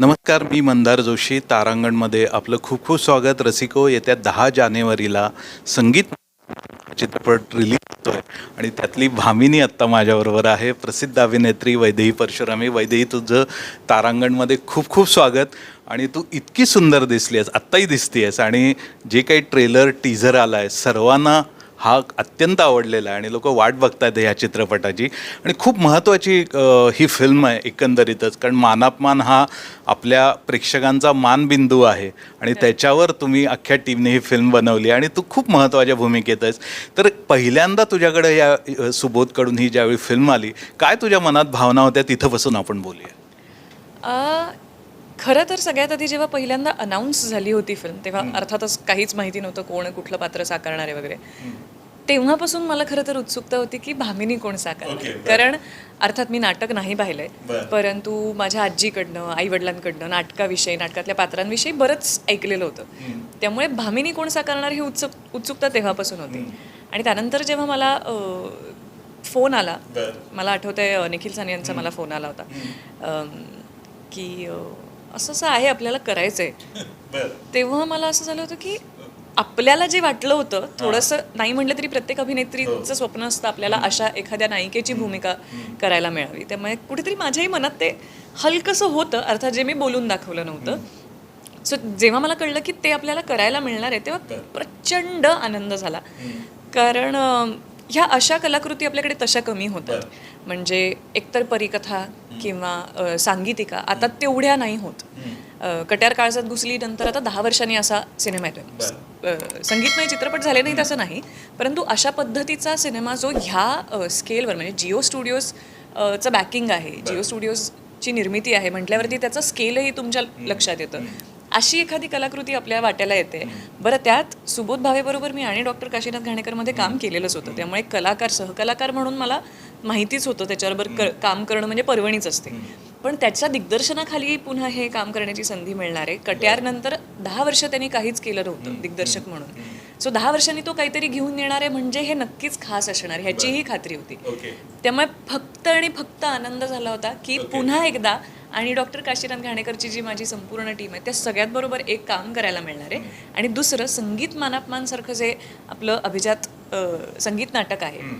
नमस्कार मी मंदार जोशी तारांगणमध्ये आपलं खूप खूप स्वागत. रसिको येत्या दहा जानेवारीला संगीत चित्रपट रिलीज होतोय आणि त्यातली भामिनी आत्ता माझ्याबरोबर आहे. प्रसिद्ध अभिनेत्री वैदेही परशुरामी. वैदेही तुझं तारांगणमध्ये खूप खूप स्वागत. आणि तू इतकी सुंदर दिसली आहेस आत्ताही दिसती आहेस आणि जे काही ट्रेलर टीझर आला आहे सर्वांना हा अत्यंत आवडलेला आहे आणि लोक वाट बघतायत ह्या चित्रपटाची. आणि खूप महत्त्वाची ही फिल्म आहे एकंदरीतच. कारण मानापमान हा आपल्या प्रेक्षकांचा मानबिंदू आहे आणि त्याच्यावर तुम्ही अख्ख्या टीमने ही फिल्म बनवली आणि तू खूप महत्त्वाच्या भूमिकेत आहेस. तर पहिल्यांदा तुझ्याकडे या सुबोधकडून ही ज्यावेळी फिल्म आली काय तुझ्या मनात भावना होत्या? तिथं बसून आपण बोलूया. खरं तर सगळ्यात आधी जेव्हा पहिल्यांदा अनाऊन्स झाली होती फिल्म तेव्हा अर्थातच काहीच माहिती नव्हतं कोण कुठलं पात्र साकारणार आहे वगैरे. तेव्हापासून मला खरं तर उत्सुकता होती की भामिनी कोण साकारणार Okay, आहे. कारण अर्थात मी नाटक नाही पाहिलंय. परंतु माझ्या आजीकडनं आई वडिलांकडनं नाटकाविषयी नाटकातल्या पात्रांविषयी बरंच ऐकलेलं होतं. त्यामुळे भामिनी कोण साकारणार ही उत्सुक उत्सुकता तेव्हापासून होती. आणि त्यानंतर जेव्हा मला फोन आला मला आठवतंय निखिल साने यांचा मला फोन आला होता. की असं असं आहे आपल्याला करायचंय. तेव्हा मला असं झालं होतं की आपल्याला जे वाटलं होतं थोडंसं नाही म्हटलं तरी प्रत्येक अभिनेत्रीचं स्वप्न असतं आपल्याला अशा एखाद्या नायिकेची भूमिका करायला मिळावी. त्यामुळे कुठेतरी माझ्याही मनात ते हलकंसं होतं अर्थात जे मी बोलून दाखवलं नव्हतं. सो जेव्हा मला कळलं की ते आपल्याला करायला मिळणार आहे तेव्हा प्रचंड आनंद झाला. कारण ह्या अशा कलाकृती आपल्याकडे तशा कमी होतात. म्हणजे एकतर परिकथा किंवा सांगीतिका आता तेवढ्या नाही होत. कट्यार काळजात घुसली नंतर आता दहा वर्षांनी असा सिनेमा येतोय. संगीतमय चित्रपट झाले नाहीत असं नाही परंतु अशा पद्धतीचा सिनेमा जो ह्या स्केलवर म्हणजे जिओ स्टुडिओज चं बॅकिंग आहे जिओ स्टुडिओजची निर्मिती आहे म्हटल्यावरती त्याचं स्केलही तुमच्या लक्षात येतं. अशी एखादी कलाकृती आपल्या वाट्याला येते. बरं त्यात सुबोध भावेबरोबर मी आणि डॉक्टर काशीनाथ घाणेकरमध्ये काम केलेलंच होतं. त्यामुळे कलाकार सहकलाकार म्हणून मला माहितीच होतं त्याच्याबरोबर क काम करणं म्हणजे पर्वणीच असते. पण त्याच्या दिग्दर्शनाखाली पुन्हा हे काम करण्याची संधी मिळणार आहे. कट्यारनंतर दहा वर्ष त्यांनी काहीच केलं नव्हतं दिग्दर्शक म्हणून. सो दहा वर्षांनी तो काहीतरी घेऊन येणार आहे म्हणजे हे नक्कीच खास असणार ह्याचीही खात्री होती. त्यामुळे फक्त आणि फक्त आनंद झाला होता की पुन्हा एकदा आणि डॉक्टर काशीनाथ घाणेकरची जी माझी संपूर्ण टीम आहे त्या सगळ्यात बरोबर एक काम करायला मिळणार आहे. आणि दुसरं संगीत मानापमानसारखं जे आपलं अभिजात संगीत नाटक आहे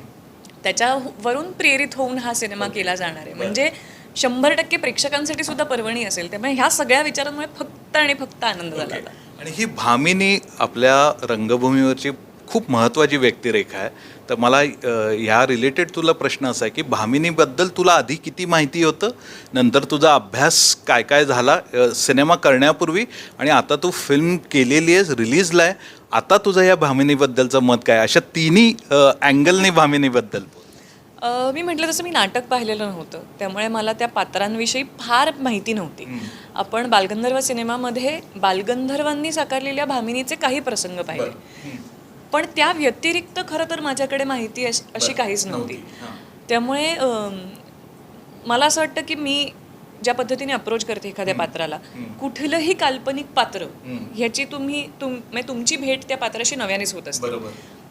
त्याच्यावरून प्रेरित होऊन हा सिनेमा केला जाणार आहे. म्हणजे शंभर टक्के प्रेक्षकांसाठी सुद्धा पर्वणी असेल. त्यामुळे ह्या सगळ्या विचारांमुळे फक्त आणि फक्त आनंद झाला होता आणि ही भामिनी आपल्या रंगभूमीवरची खूप महत्त्वाची व्यक्तिरेखा आहे. तर मला ह्या रिलेटेड तुला प्रश्न असा आहे की भामिनीबद्दल तुला आधी किती माहिती होतं? नंतर तुझा अभ्यास काय काय झाला? सिनेमा करण्यापूर्वी आणि आता तू फिल्म केलेली आहेस रिलीजला आहे. आता तुझं या भामिनीबद्दलचं मत काय? अशा तिन्ही अँगलने भामिनीबद्दल. अ, मी म्हटलं तसं मी नाटक पाहिलेलं नव्हतं. त्यामुळे मला त्या पात्रांविषयी फार माहिती नव्हती. आपण बालगंधर्व सिनेमामध्ये बालगंधर्वांनी साकारलेल्या भामिनीचे काही प्रसंग पाहिले. पण त्या व्यतिरिक्त खरं तर माझ्याकडे माहिती अश- अशी काहीच नव्हती. त्यामुळे अम, मला असं वाटतं की मी ज्या पद्धतीने अप्रोच करते एखाद्या पात्राला कुठलंही काल्पनिक पात्र ह्याची तुम्ही तुम म्हणजे तुमची भेट त्या पात्राशी नव्यानेच होत असते.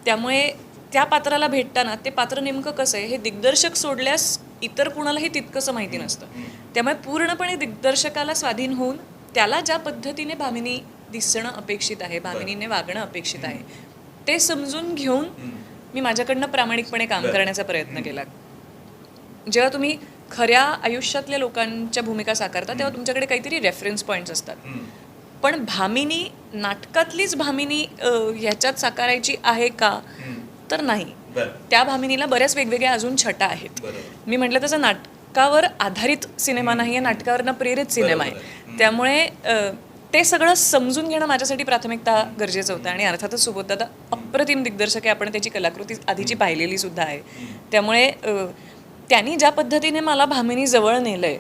त्यामुळे त्या पात्राला भेटताना ते पात्र नेमकं कसं आहे हे दिग्दर्शक सोडल्यास इतर कुणालाही तितकंसं माहिती नसतं. त्यामुळे पूर्णपणे दिग्दर्शकाला स्वाधीन होऊन त्याला ज्या पद्धतीने भामिनी दिसणं अपेक्षित आहे भामिनीने वागणं अपेक्षित आहे ते समजून घेऊन मी माझ्याकडनं प्रामाणिकपणे काम करण्याचा प्रयत्न केला. जेव्हा तुम्ही खऱ्या आयुष्यातल्या लोकांच्या भूमिका साकारता तेव्हा तुमच्याकडे काहीतरी रेफरन्स पॉईंट्स असतात. पण भामिनी नाटकातलीच भामिनी ह्याच्यात साकारायची आहे का? तर नाही. त्या भामिनीला बऱ्याच वेगवेगळ्या अजून छटा आहेत. मी म्हटलं तसं नाटकावर आधारित सिनेमा नाही आहे नाटकावरनं प्रेरित सिनेमा आहे. त्यामुळे ते सगळं समजून घेणं माझ्यासाठी प्राथमिकता गरजेचं होतं. आणि अर्थातच सुबोधदादा अप्रतिम दिग्दर्शक आहे. आपण त्याची कलाकृती आधीची पाहिलेली सुद्धा आहे. त्यामुळे त्यांनी ज्या पद्धतीने मला भामिनी जवळ नेलंय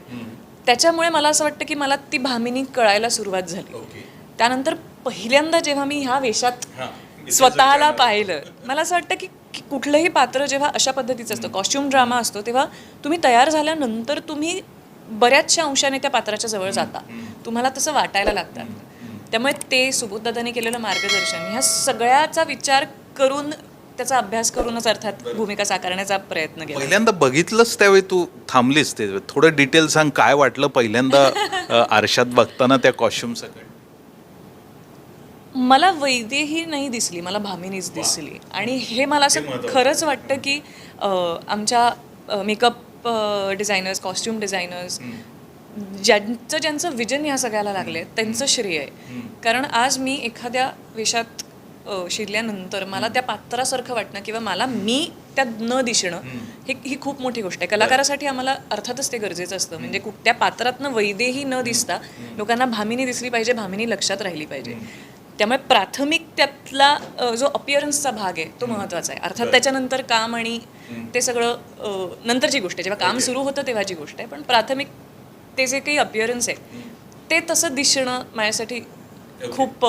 त्याच्यामुळे मला असं वाटतं की मला ती भामिनी कळायला सुरुवात झाली. त्यानंतर पहिल्यांदा जेव्हा मी ह्या वेशात स्वतःला पाहिलं. मला असं वाटतं की कुठलंही पात्र जेव्हा अशा पद्धतीचं असतं कॉस्ट्युम ड्रामा असतो तेव्हा तुम्ही तयार झाल्यानंतर तुम्ही बऱ्याचशा अंशाने त्या पात्राच्या जवळ जाता. तुम्हाला तसं वाटायला लागतात त्यामुळे ते सुबोधदादांनी केलेलं मार्गदर्शन ह्या सगळ्याचा विचार करून त्याचा अभ्यास करूनच अर्थात भूमिका साकारण्याचा प्रयत्न केला. पहिल्यांदा बघितलंच त्यावेळी तू थांबलीस ते. थोडं डिटेल सांग काय वाटलं पहिल्यांदा आरशात बघताना त्या कॉस्ट्युम सकट मला वैदेही नाही दिसली मला भामिनीच दिसली. आणि हे मला असं खरंच वाटतं की आमच्या मेकअप डिझायनर्स कॉस्ट्युम डिझायनर्स ज्यांचं ज्यांचं विजन ह्या सगळ्याला लागले त्यांचं श्रेय आहे. कारण आज मी एखाद्या वेशात शिरल्यानंतर मला त्या पात्रासारखं वाटणं किंवा मला मी त्यात न दिसणं हे ही खूप मोठी गोष्ट आहे. कलाकारासाठी आम्हाला अर्थातच ते गरजेचं असतं. म्हणजे त्या पात्रातनं वैदेही न दिसता लोकांना भामिनी दिसली पाहिजे भामिनी लक्षात राहिली पाहिजे. त्यामुळे प्राथमिक त्यातला जो अपिअरन्सचा भाग आहे तो महत्त्वाचा आहे. अर्थात त्याच्यानंतर काम आणि ते सगळं नंतरची गोष्ट आहे. जेव्हा काम सुरू होतं तेव्हाची गोष्ट आहे. पण प्राथमिक ते जे काही अपिअरन्स आहे ते तसं दिसणं माझ्यासाठी खूप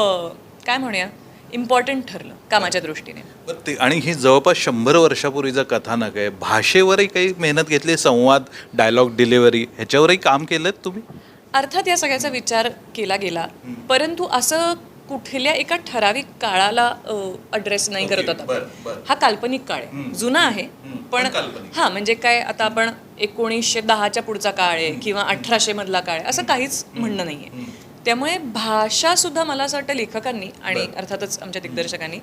काय म्हणूया इम्पॉर्टंट ठरलं कामाच्या दृष्टीने. ते आणि ही जवळपास शंभर वर्षापूर्वीचं कथानक आहे भाषेवरही काही मेहनत घेतली संवाद डायलॉग डिलिव्हरी ह्याच्यावरही काम केलं तुम्ही? अर्थात या सगळ्याचा विचार केला गेला. परंतु असं कुठल्या एका ठराविक काळाला अड्रेस नाही करत होता हा काल्पनिक काळ आहे. जुना आहे पण हा म्हणजे काय आता आपण एकोणीसशे दहाच्या पुढचा काळ आहे किंवा अठराशे मधला काळ आहे असं काहीच म्हणणं नाहीये त्यामुळे भाषा सुद्धा मला असं वाटतं लेखकांनी आणि अर्थातच आमच्या दिग्दर्शकांनी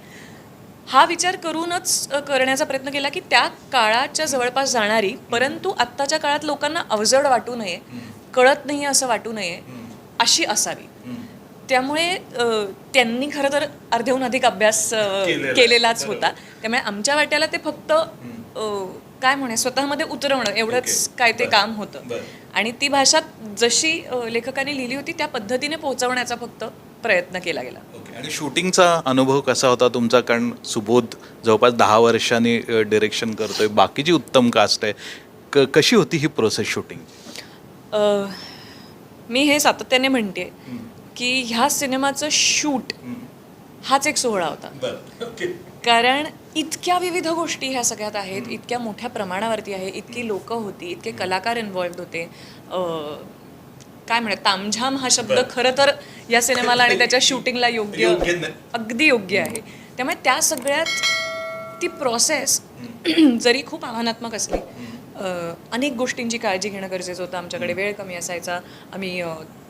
हा विचार करूनच करण्याचा प्रयत्न केला की त्या काळाच्या जवळपास जाणारी परंतु आत्ताच्या काळात लोकांना अवजड वाटू नये कळत नाही असं वाटू नये अशी असावी. त्यामुळे त्यांनी खरं तर अर्ध्याहून अधिक अभ्यास केलेलाच. होता. त्यामुळे आमच्या वाट्याला ते फक्त काय म्हणे स्वतःमध्ये उतरवणं एवढंच काय ते काम होतं. आणि ती भाषा जशी लेखकाने लिहिली होती त्या पद्धतीने पोहोचवण्याचा फक्त प्रयत्न केला गेला. ओके. आणि शूटिंगचा अनुभव कसा होता तुमचा? कारण सुबोध जवळपास दहा वर्षांनी डिरेक्शन करतोय. बाकीची उत्तम कास्ट आहे क कशी होती ही प्रोसेस शूटिंग मी हे सातत्याने म्हणते की ह्या सिनेमाचं शूट हाच एक सोहळा होता. कारण इतक्या विविध गोष्टी ह्या सगळ्यात आहेत इतक्या मोठ्या प्रमाणावरती आहे इतकी लोक होती इतके कलाकार इन्व्हॉल्ड होते. काय म्हणत तामझाम हा शब्द खरं तर या सिनेमाला आणि त्याच्या शूटिंगला योग्य अगदी योग्य आहे. त्यामुळे त्या सगळ्यात ती प्रोसेस जरी खूप आव्हानात्मक असली अनेक गोष्टींची काळजी घेणं गरजेचं होतं. आमच्याकडे वेळ कमी असायचा. आम्ही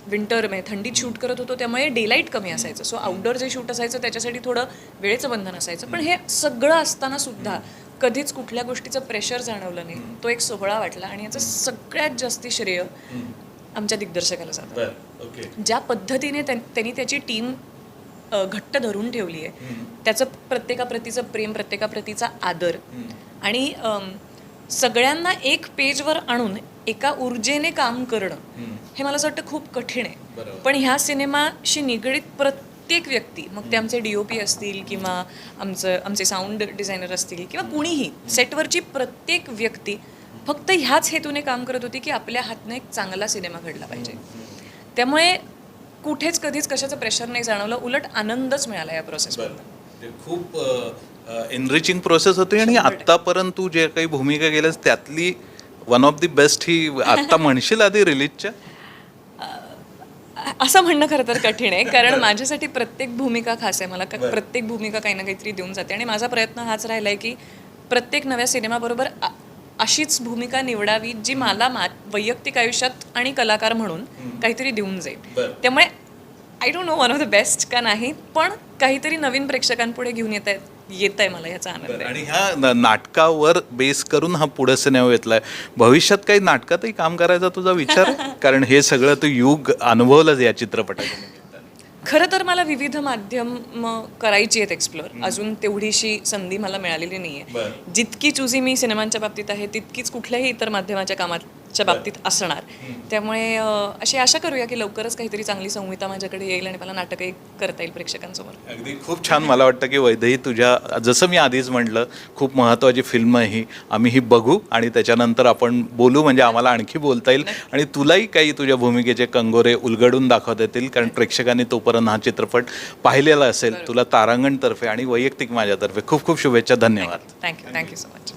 विंटर म्हणजे थंडीत शूट करत होतो. त्यामुळे डेलाईट कमी असायचं. सो आउटडोर जे शूट असायचं त्याच्यासाठी थोडं वेळेचं बंधन असायचं. पण हे सगळं असताना सुद्धा कधीच कुठल्या गोष्टीचं प्रेशर जाणवलं नाही. तो एक सोहळा वाटला आणि याचं सगळ्यात जास्ती श्रेय आमच्या दिग्दर्शकाला जातं. ज्या पद्धतीने त्यां- त्यांनी त्याची टीम घट्ट धरून ठेवली आहे त्याचं प्रत्येकाप्रतीचं प्रेम प्रत्येकाप्रतीचा आदर आणि सगळ्यांना एक पेजवर आणून एका ऊर्जेने काम करणं हे मला असं वाटतं खूप कठीण आहे. पण ह्या सिनेमाशी निगडीत प्रत्येक व्यक्ती मग ते आमचे डी ओ पी असतील किंवा आमचं आमचे साऊंड डिझायनर असतील किंवा कुणीही सेटवरची प्रत्येक व्यक्ती फक्त ह्याच हेतूने काम करत होती की आपल्या हातनं एक चांगला सिनेमा घडला पाहिजे. त्यामुळे कुठेच कधीच कशाचं प्रेशर नाही जाणवलं. उलट आनंदच मिळाला या प्रोसेस ते खूप एनरिचिंग प्रोसेस होती आणि आत्तापर्यंत तू जे काही भूमिका केल्यास त्यातली वन ऑफ दी बेस्ट ही आत्ता म्हणशील आधी रिलीजच्या असं म्हणणं खरं तर कठीण आहे कारण माझ्यासाठी प्रत्येक भूमिका खास आहे मला. प्रत्येक भूमिका काही ना काहीतरी देऊन जाते आणि माझा प्रयत्न हाच राहिला आहे की प्रत्येक नव्या सिनेमाबरोबर अशीच भूमिका निवडावी जी मला मा वैयक्तिक आयुष्यात आणि कलाकार म्हणून काहीतरी देऊन जाईल. त्यामुळे I don't know one of the best का नाही पण काहीतरी नवीन प्रेक्षकांपुढे घेऊन येत आहे येत आहे मला याचा आनंद. आहे आणि ह्या न- नाटकावर बेस करून हा पुढे सिनेमा घेतलाय. भविष्यात काही नाटकातही काम करायचा तुझा विचार आहे? कारण हे सगळं तू युग अनुभवलंच या चित्रपटाच्या निमित्ताने. खरं तर मला विविध माध्यम करायची आहेत एक्सप्लोअर अजून तेवढीशी संधी मला मिळालेली नाहीये. जितकी चुजी मी सिनेमांच्या बाबतीत आहे तितकीच कुठल्याही इतर माध्यमाच्या कामाच्या बाबतीत असणार. त्यामुळे अशी आशा करूया की लवकरच काहीतरी चांगली संहिता माझ्याकडे येईल आणि मला नाटकही करता येईल प्रेक्षकांसमोर. अगदी खूप छान मला वाटतं की वैदेही तुझ्या जसं मी आधीच म्हटलं खूप महत्त्वाची फिल्म आहे ही आम्ही ही बघू आणि त्याच्यानंतर आपण बोलू म्हणजे आम्हाला आणखी बोलता येईल. आणि तुलाही काही तुझ्या भूमिकेचे कंगोरे उलगडून दाखवता येतील कारण प्रेक्षकांनी तोपर्यंत हा चित्रपट पाहिलेला असेल. तुला तारांगणतर्फे आणि वैयक्तिक माझ्यातर्फे खूप खूप शुभेच्छा. धन्यवाद. Thank you. Thank you so much.